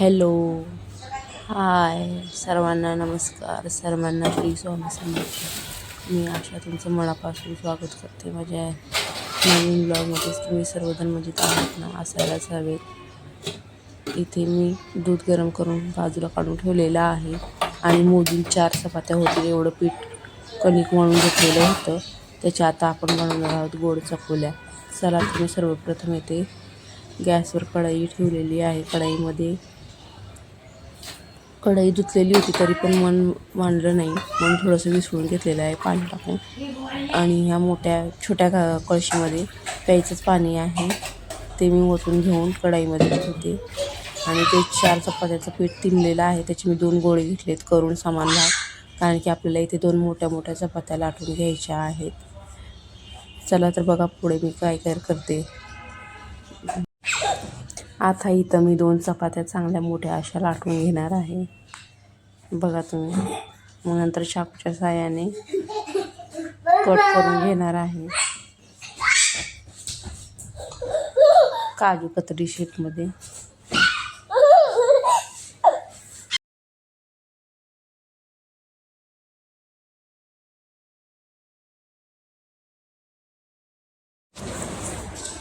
Hello. हाय सर्वांना नमस्कार. सर्वांना श्री स्वामी समर्थ. मी आशा तुमचं मनापासून स्वागत करते. माझ्या नवीन ब्लॉगमध्येच तुम्ही सर्वजण मजेत आहात ना? असायलाच हवेत इथे मी दूध गरम करून बाजूला काढून ठेवलेलं आहे आणि मोजून चार चपात्या होतील एवढं पीठ कणिक म्हणून घेतलेलं होतं. त्याच्या आता आपण बनवणार आहोत गोड चकोल्या. चला तुम्ही सर्वप्रथम येते गॅसवर कढई ठेवलेली आहे. कढईमध्ये कढई धुतलेली होती तरी पण मन मांडलं नाही. म्हणून थोडंसं विसळून घेतलेलं आहे पाणी टाकून. आणि ह्या मोठ्या छोट्या का कळशीमध्ये प्यायचंच पाणी आहे. ते मी ओतून घेऊन कढाईमध्ये ठेवते आणि ते चार चपात्याचं पीठ तिनलेलं आहे. त्याचे मी दोन गोळे घेतलेत करून सामान भाग कारण की आपल्याला इथे दोन मोठ्या मोठ्या चपात्या लाटून घ्यायच्या आहेत. चला तर बघा पुढे मी काय काय करते. आता इथं मी दोन चपात्या चांगल्या मोठ्या अशा लाटून घेणार आहे. बघा तुम्ही. मग नंतर चाकूच्या साह्याने कट करून घेणार आहे. काजू कतरी शेपमध्ये.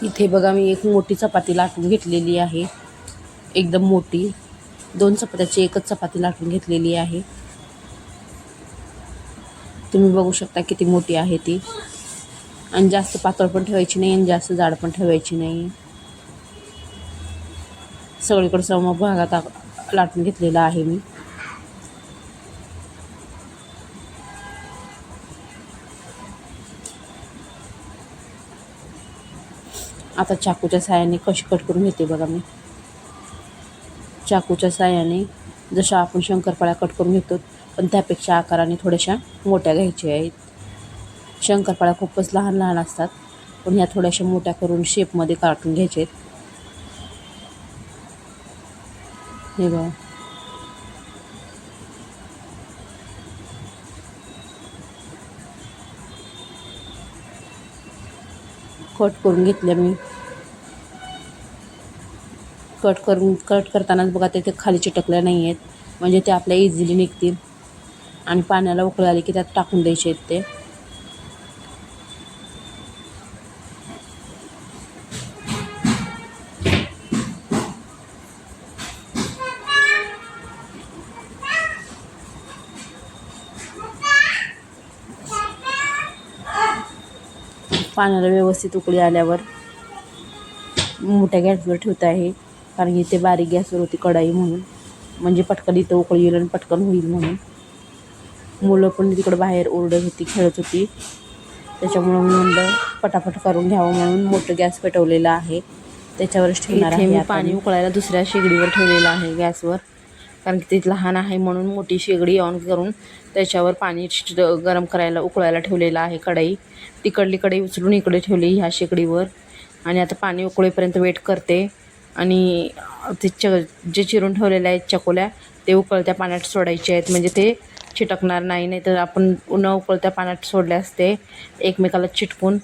इथे बघा मी एक मोठी चपाती लाटून घेतलेली आहे. एकदम मोठी. दोन चपात्याची एकच चपाती लाटून घेतलेली आहे. तुम्ही बघू शकता किती मोठी आहे ती. आणि जास्त पातळ पण ठेवायची नाही आणि जास्त जाड पण ठेवायची नाही. सगळीकडे सम भागात लाटून घेतलेला आहे मी. आता चाकूच्या साह्याने कशी कट करून घेते बघा मी. चाकूच्या साह्याने जशा आपण शंकरपाळ्या कट करून घेतो पण त्यापेक्षा आकाराने थोड्याशा मोठ्या घ्यायच्या आहेत. शंकरपाळ्या खूपच लहान लहान असतात पण ह्या थोड्याशा मोठ्या करून शेपमध्ये काटून घ्यायचे आहेत. हे बघा. कट करून घेतल्या मी. कट करून कट करतानाच बघा ते ते खाली चिटकल्या नाही आहेत म्हणजे ते आपल्या इझिली निघतील. आणि पाण्याला उकळी आली की त्यात टाकून द्यायचे आहेत ते. पाण्याला व्यवस्थित उकळी आल्यावर मोठ्या गॅसवर ठेवत आहे. कारण इथे बारीक गॅसवर होती कढाई म्हणून. म्हणजे पटकन इथं उकळी येईल आणि पटकन होईल म्हणून. मुलं पण तिकडं बाहेर ओरडत होती खेळत होती. त्याच्यामुळं म्हणलं पटापट करून घ्यावं म्हणून मोठं गॅस पेटवलेलं आहे. त्याच्यावरच ठेवणार आहे पाणी उकळायला दुसऱ्या शेगडीवर ठेवलेलं आहे गॅसवर. कारण की ती लहान आहे म्हणून मोठी शेगडी ऑन करून त्याच्यावर पाणी गरम करायला उकळायला ठेवलेलं आहे कढई. तिकडली कढई उचलून इकडे ठेवली ह्या शेगडीवर. आणि आता पाणी उकळेपर्यंत वेट करते. आणि ते च जे चिरून ठेवलेले आहेत चकोल्या ते उकळत्या पाण्यात सोडायचे आहेत. म्हणजे ते चिटकणार नाही नाही तर आपण न उकळत्या पाण्यात सोडल्यास ते एकमेकाला चिटकून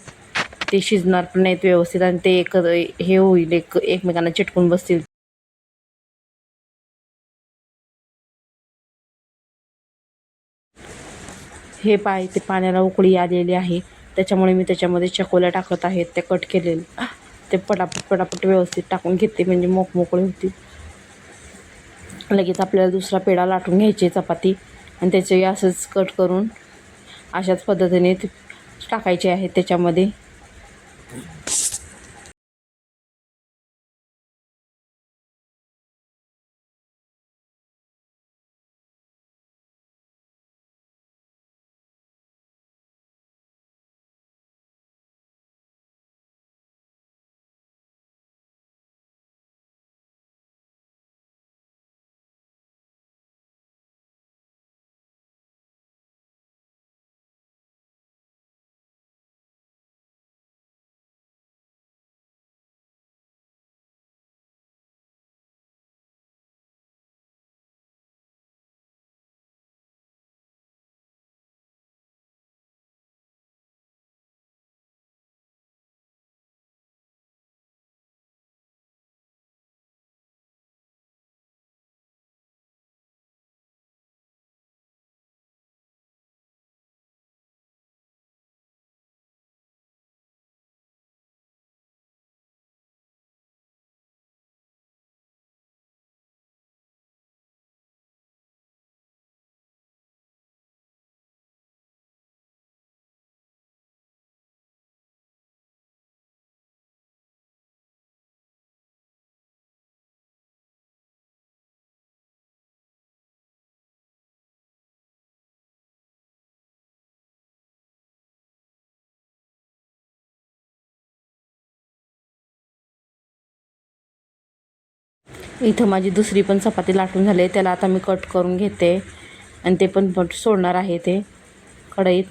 ते शिजणार पण नाहीत व्यवस्थित आणि ते एक हे होईल एक एकमेकांना चिटकून बसतील. हे पाय ते पाण्याला उकळी आलेली आहे. त्याच्यामुळे मी त्याच्यामध्ये चकोल्या टाकत आहेत त्या कट केलेले. ते पटापट पटापट व्यवस्थित टाकून घेते. म्हणजे मोकमोकळी होती. लगेच आपल्याला दुसरा पेढा लाटून घ्यायची चपाती. आणि त्याचे असंच कट करून अशाच पद्धतीने ते टाकायचे आहेत त्याच्यामध्ये. इथं माझी दुसरी पण चपाती लाटून झाली आहे. त्याला आता मी कट करून घेते. आणि ते पण सोडणार आहे ते कढईत.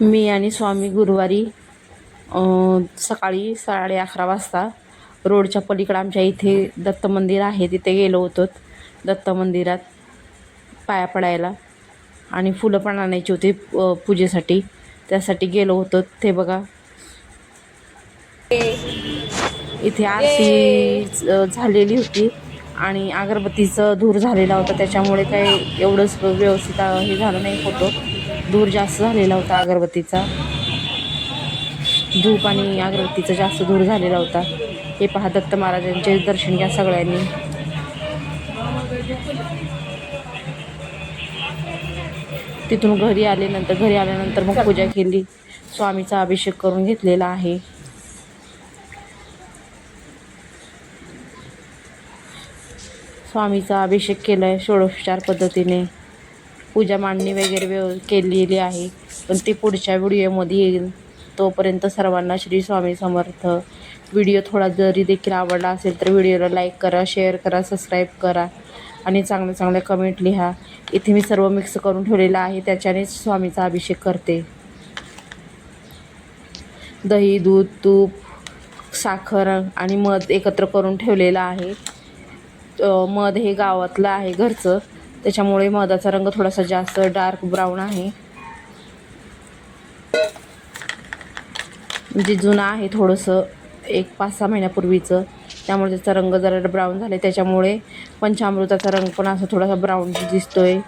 मी आणि स्वामी गुरुवारी सकाळी साडे अकरा वाजता रोडच्या पलीकडं आमच्या इथे दत्त मंदिर आहे तिथे गेलो होतो. दत्त मंदिरात पाया पडायला आणि फुलं पण आणायची होती पूजेसाठी. त्यासाठी गेलो होतो. ते बघा. इथे आरती झालेली होती आणि अगरबत्तीचं धूर झालेला होता. त्याच्यामुळे काही एवढंच व्यवस्थित हे झालं नाही फोटो धूर जास्त झालेला होता अगरबत्तीचा. धूप आणि अगरबत्तीचा जास्त धूर झालेला होता. हे पहा दत्त महाराजांचे दर्शन घ्या सगळ्यांनी. तिथून घरी आले नंतर घरी आल्यानंतर मग पूजा केली. स्वामीचा अभिषेक करून घेतलेला आहे. स्वामीचा अभिषेक केला आहे षोडोपचार पद्धतीने. पूजा मांडणी वगैरे व्यव केलेली आहे. पण ती पुढच्या व्हिडिओमध्ये येईल. तोपर्यंत सर्वांना श्री स्वामी समर्थ. व्हिडिओ थोडा जरी देखील आवडला असेल तर व्हिडिओला लाईक करा शेअर करा सबस्क्राईब करा आणि चांगले चांगले कमेंट लिहा. इथे मी सर्व मिक्स करून ठेवलेलं आहे. त्याच्यानेच स्वामीचा अभिषेक करते. दही दूध तूप साखर आणि मध एकत्र करून ठेवलेलं आहे. मध हे गावातलं आहे घरचं. त्याच्यामुळे मधाचा रंग थोडासा जास्त डार्क ब्राऊन आहे. म्हणजे जे जुनं आहे थोडंसं एक पाच सहा महिन्यापूर्वीचं. त्यामुळे त्याचा रंग जरा ब्राऊन झाला त्याच्यामुळे पंचामृताचा रंग पण असा थोडासा ब्राऊन दिसतोय.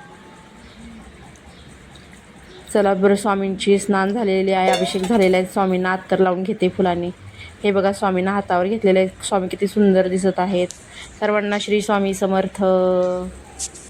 चला बरं स्वामींची स्नान झालेली आहे. अभिषेक झालेला आहे. स्वामींना अत्तर लावून घेते फुलांनी. हे बघा स्वामींना हातावर घेतलेले आहेत. स्वामी किती सुंदर दिसत आहेत. सर्वांना श्री स्वामी समर्थ.